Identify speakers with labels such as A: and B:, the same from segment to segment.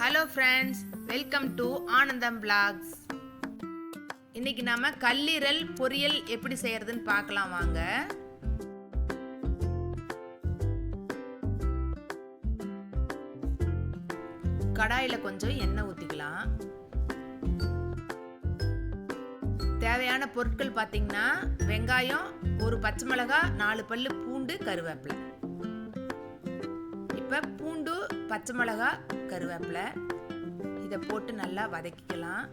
A: Hello friends welcome to Anandham blogs இன்னைக்கு நாம கல்லீரல் பொரியல் எப்படி செய்யறதுன்னு பார்க்கலாம் வாங்க. கடாயில் கொஞ்சம் எண்ணெய் ஊற்றிக்கலாம் தேவையான பொருட்கள் பார்த்தீங்கன்னா வெங்காயம் ஒரு பச்சை மிளகாய் நாலு பல்லு பூண்டு கருவேப்பிலை. இப்போ பூண்டு பச்சை மிளகா கருவேப்பிலை. இதை போட்டு நல்லா வதக்கிக்கலாம்.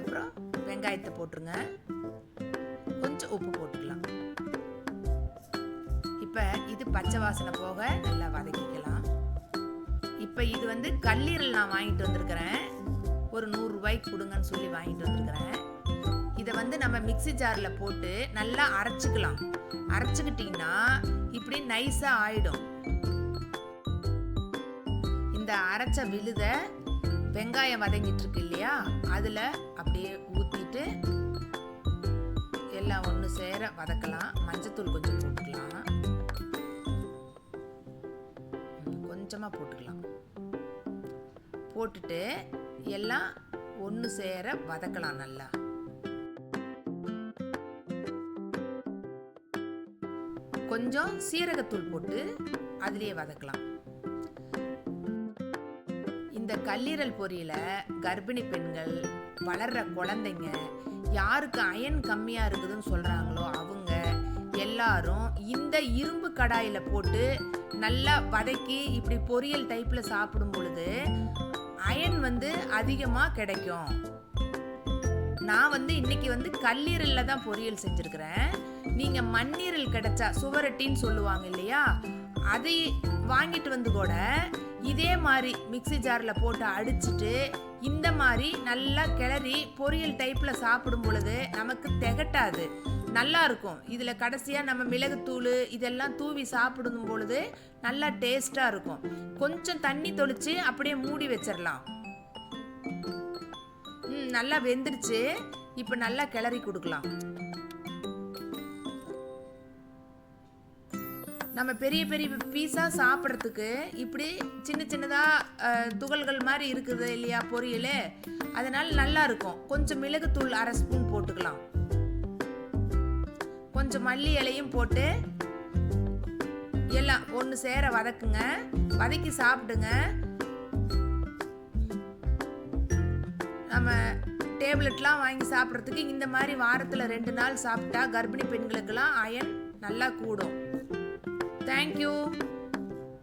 A: அப்புறம் வெங்காயத்தை போட்டுருங்க. கொஞ்சம் உப்பு போட்டுக்கலாம். இப்போ இது பச்சை வாசனை போக நல்லா வதக்கிக்கலாம். இப்போ இது வந்து கல்லீரல் நான் வாங்கிட்டு வந்திருக்கிறேன். ஒரு நூறுரூவாய்க்கு கொடுங்கன்னு சொல்லி வாங்கிட்டு வந்திருக்கிறேன். இதை வந்து நம்ம மிக்ஸி ஜாரில் போட்டு நல்லா அரைச்சிக்கலாம். அரைச்சிக்கிட்டிங்கன்னா இப்படி நைஸாக ஆயிடும். இந்த அரைச்ச விழுத வெங்காயம் வதங்கிட்டு இருக்கு இல்லையா? அதில் அப்படியே ஊற்றிட்டு எல்லாம் ஒன்று சேர வதக்கலாம். மஞ்சத்தூள் கொஞ்சம் போட்டுக்கலாம். கொஞ்சமாக போட்டுக்கலாம். போட்டுட்டு எல்லாம் ஒன்று சேர வதக்கலாம் நல்லா. கொஞ்சம் சீரகத்தூள் போட்டு அதுலேயே வதக்கலாம். இந்த கல்லீரல் பொரியல கர்ப்பிணி பெண்கள் வளர்ற குழந்தைங்க யாருக்கு அயன் கம்மியாக இருக்குதுன்னு சொல்கிறாங்களோ அவங்க எல்லாரும் இந்த இரும்பு கடாயில் போட்டு நல்லா வதக்கி இப்படி பொரியல் டைப்பில் சாப்பிடும் பொழுது அயன் வந்து அதிகமாக கிடைக்கும். நான் வந்து இன்னைக்கு வந்து கல்லீரல்ல தான் பொரியல் செஞ்சுருக்கிறேன். நீங்கள் மண்ணீரல் கிடைச்சா சுவரட்டின்னு சொல்லுவாங்க இல்லையா? அதை வாங்கிட்டு வந்து கூட இதே மாதிரி மிக்ஸி ஜாரில் போட்டு அடிச்சிட்டு இந்த மாதிரி நல்லா கிளறி பொரியல் டைப்பில் சாப்பிடும் பொழுது நமக்கு திகட்டாது. நல்லா இருக்கும். இதில் கடைசியாக நம்ம மிளகுத்தூள் இதெல்லாம் தூவி சாப்பிடும் பொழுது நல்லா டேஸ்ட்டாக இருக்கும். கொஞ்சம் தண்ணி தொளிச்சு அப்படியே மூடி வச்சிடலாம் ம் நல்லா வெந்துருச்சு. இப்போ நல்லா கிளறி கொடுக்கலாம். நம்ம பெரிய பெரிய பீஸாக சாப்பிட்றதுக்கு இப்படி சின்ன சின்னதாக துகள்கள் மாதிரி இருக்குது இல்லையா பொரியல்? அதனால் நல்லா இருக்கும். கொஞ்சம் மிளகுத்தூள் அரை ஸ்பூன் போட்டுக்கலாம். கொஞ்சம் மல்லி இலையும் போட்டு எல்லாம் ஒன்று சேர வதக்குங்க. வதக்கி சாப்பிடுங்க. நம்ம டேப்லெட்லாம் வாங்கி சாப்பிட்றதுக்கு இந்த மாதிரி வாரத்தில் ரெண்டு நாள் சாப்பிட்டா கர்ப்பிணி பெண்களுக்கெல்லாம் அயன் நல்லா கூடும். Thank you.